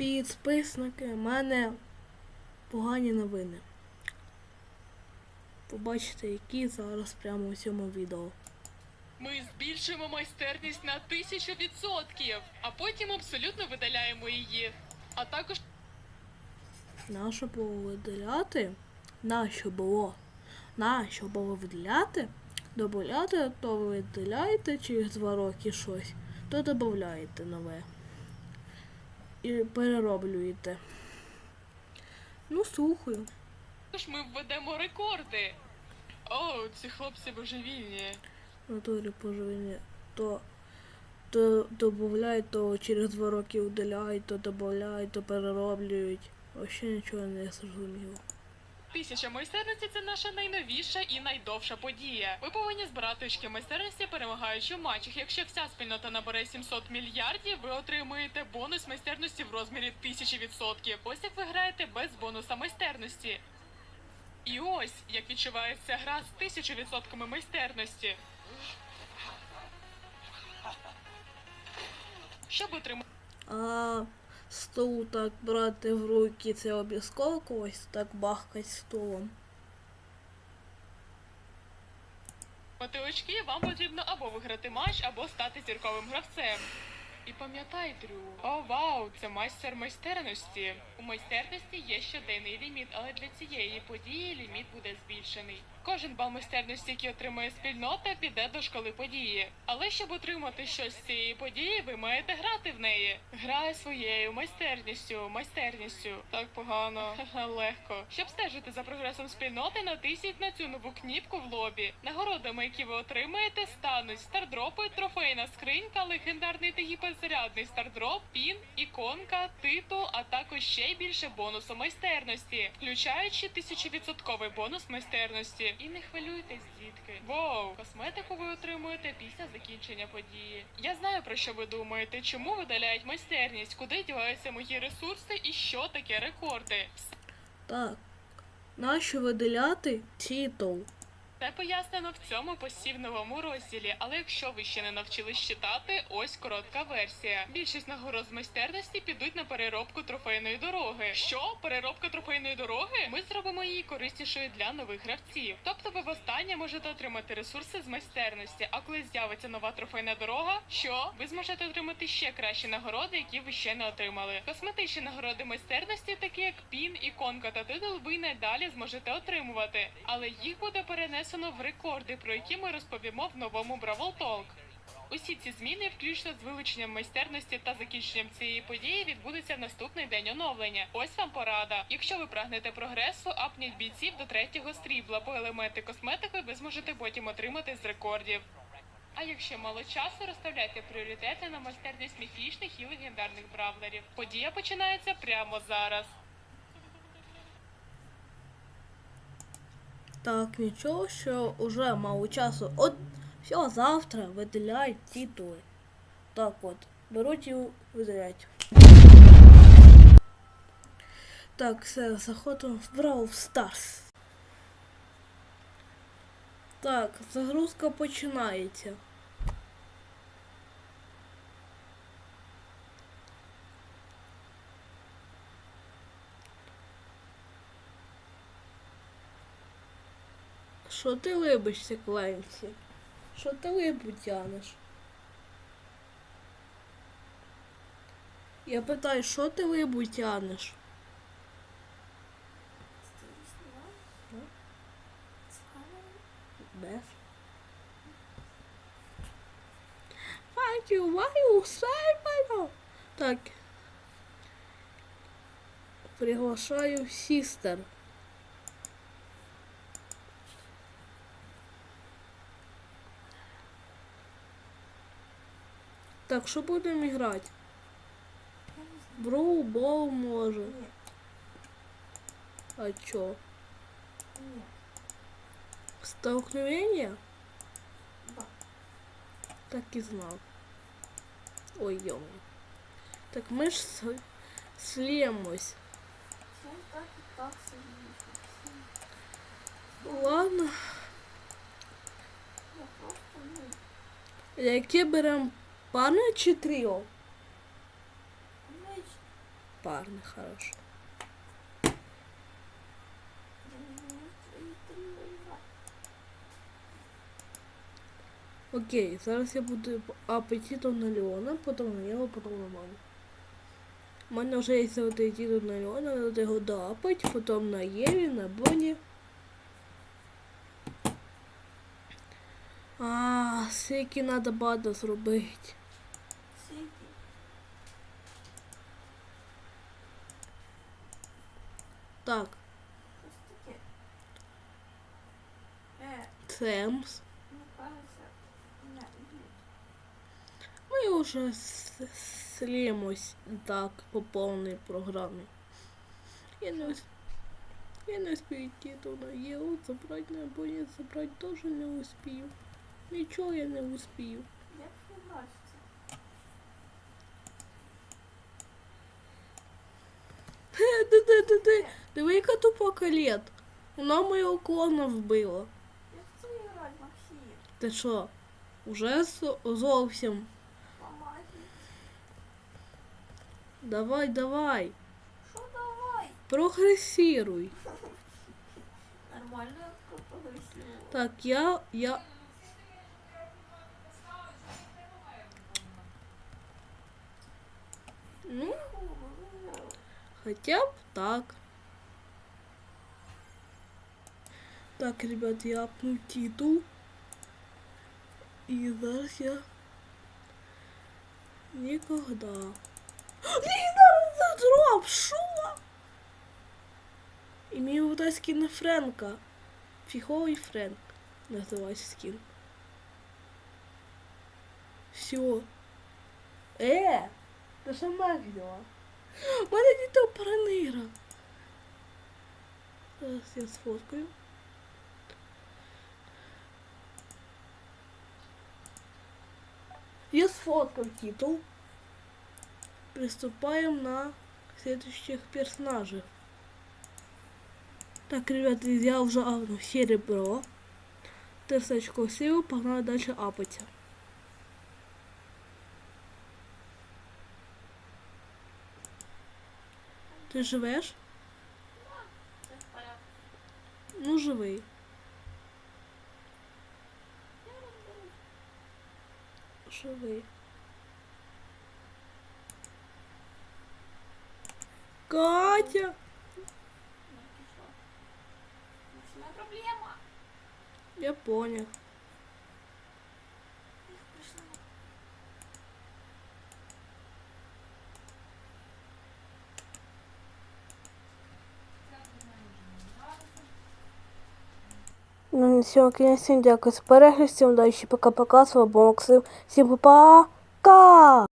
Підписники, в мене погані новини. Побачите, які зараз прямо у цьому відео. Ми збільшуємо майстерність на тисячу відсотків, а потім абсолютно видаляємо її. А також Нащо було виділяти? Нащо було? Нащо було виділяти? Добавляти, то ви виділяєте через два роки щось, то додаєте нове. І перероблюєте. Ну, слухаю. ми введемо рекорди. О, ці хлопці божевільні. Натурі божевільні. то, то додають, то через два роки удаляють, то додають, то перероблюють. Вообще нічого не зрозуміло. Тисяча майстерності це наша найновіша і найдовша подія. Ви повинні збирати очки майстерності, перемагаючи в матчах. Якщо вся спільнота набере 700 мільярдів, ви отримуєте бонус майстерності в розмірі 1000%. Ось як ви граєте без бонуса майстерності. І ось як відчувається гра з 1000% майстерності. Щоб отримати стул так брати в руки, це обов'язково когось так бахкать стулом. Мати очки вам потрібно або виграти матч, або стати зірковим гравцем. І пам'ятай, Дрю, о вау, це майстер майстерності. У майстерності є щоденний ліміт, але для цієї події ліміт буде збільшений. Кожен бал майстерності, який отримує спільнота, піде до школи події. Але щоб отримати щось з цієї події, ви маєте грати в неї. Грай своєю майстерністю, майстерністю. Так погано, легко. Щоб стежити за прогресом спільноти, натисніть на цю нову кніпку в лобі. Нагородами, які ви отримаєте, стануть стардропи, трофейна скринька, легендарний та гіперзарядний стардроп, пін, іконка, титул, а також ще й більше бонусу майстерності, включаючи тисячовідсотковий бонус майстерності. І не хвилюйтесь, дітки. Воу, косметику ви отримуєте після закінчення події. Я знаю про що ви думаєте, чому видаляють майстерність, куди діваються мої ресурси і що таке рекорди. Так. Нащо видаляти титул? Це пояснено в цьому посівновому розділі, але якщо ви ще не навчились читати, ось коротка версія. Більшість нагород з майстерності підуть на переробку трофейної дороги. Що? Переробка трофейної дороги? Ми зробимо її кориснішою для нових гравців. Тобто ви востаннє можете отримати ресурси з майстерності, а коли з'явиться нова трофейна дорога, що ви зможете отримати ще кращі нагороди, які ви ще не отримали. Косметичні нагороди майстерності, такі як пін, іконка та титул, ви й надалі зможете отримувати, але їх буде перенесено в рекорди, про які ми розповімо в новому Бравл Talk. Усі ці зміни, включно з вилученням майстерності та закінченням цієї події, відбудуться в наступний день оновлення. Ось вам порада. Якщо ви прагнете прогресу, апніть бійців до третього стрібла, бо елементи косметики ви зможете потім отримати з рекордів. А якщо мало часу, розставляйте пріоритети на майстерність міфічних і легендарних бравлерів. Подія починається прямо зараз. Так, нічого, що уже мало часу. От все, завтра виділяють титули. Так от, беруть і виділяють. Так, все, заходимо в Brawl Stars. Так, загрузка починається. Що ти либишся, Кленсі? Що ти либу тянеш? Я питаю, що ти либу тянеш? Без. You say my Так. Приглашаю сістер. Так, що будемо грати? Броу бол може. А чо? Столкновение? Так і знав. Ой, йома. Так ми ж с- слємось. Ладно. Яке беремо парне чи тріо? парне, хорошо. Окей, зараз я буду апетитом на Леона, потім на Єву, потім на маму. У мене вже є апетитом на Леона, треба його доапати, потім на Єві, на Боні. А, скільки треба бада зробити. Так, Семс. Ми вже слімось так по повній програмі. Я не, я не успію йти туди. Єу забрати на Боні, забрати теж не успію. Нічого я не успію. Де, де? Диви, яка тупа калет. Вона моєго клона вбила. Ти що? Уже зовсім. Давай, давай. Что давай? Прогресіруй. Нормально прогрессировал. Так, я. я. Ну, хотя б так. Так, ребят, я апну титул. И зараз я никогда. Легендарный дроп, шо? Имею вот этот скин на Фрэнка. Фиговый Фрэнк называется скин. Все. Э, ты сама видела? У мене дітей паранира. Зараз я сфоткаю. Я сфоткал титул. Приступаем на следующих персонажей. Так, ребята, я уже авну серебро. Терсачко силу, погнали дальше апаться. Ти живеш? Всё в порядке. Ну, живий. Живий. Катя! Ну, шо? Максима проблема. Я понял. Ну, на кінець. Всім дякую за перегляд. Всім удачі. Пока-пока. З вами. Всім па-пока!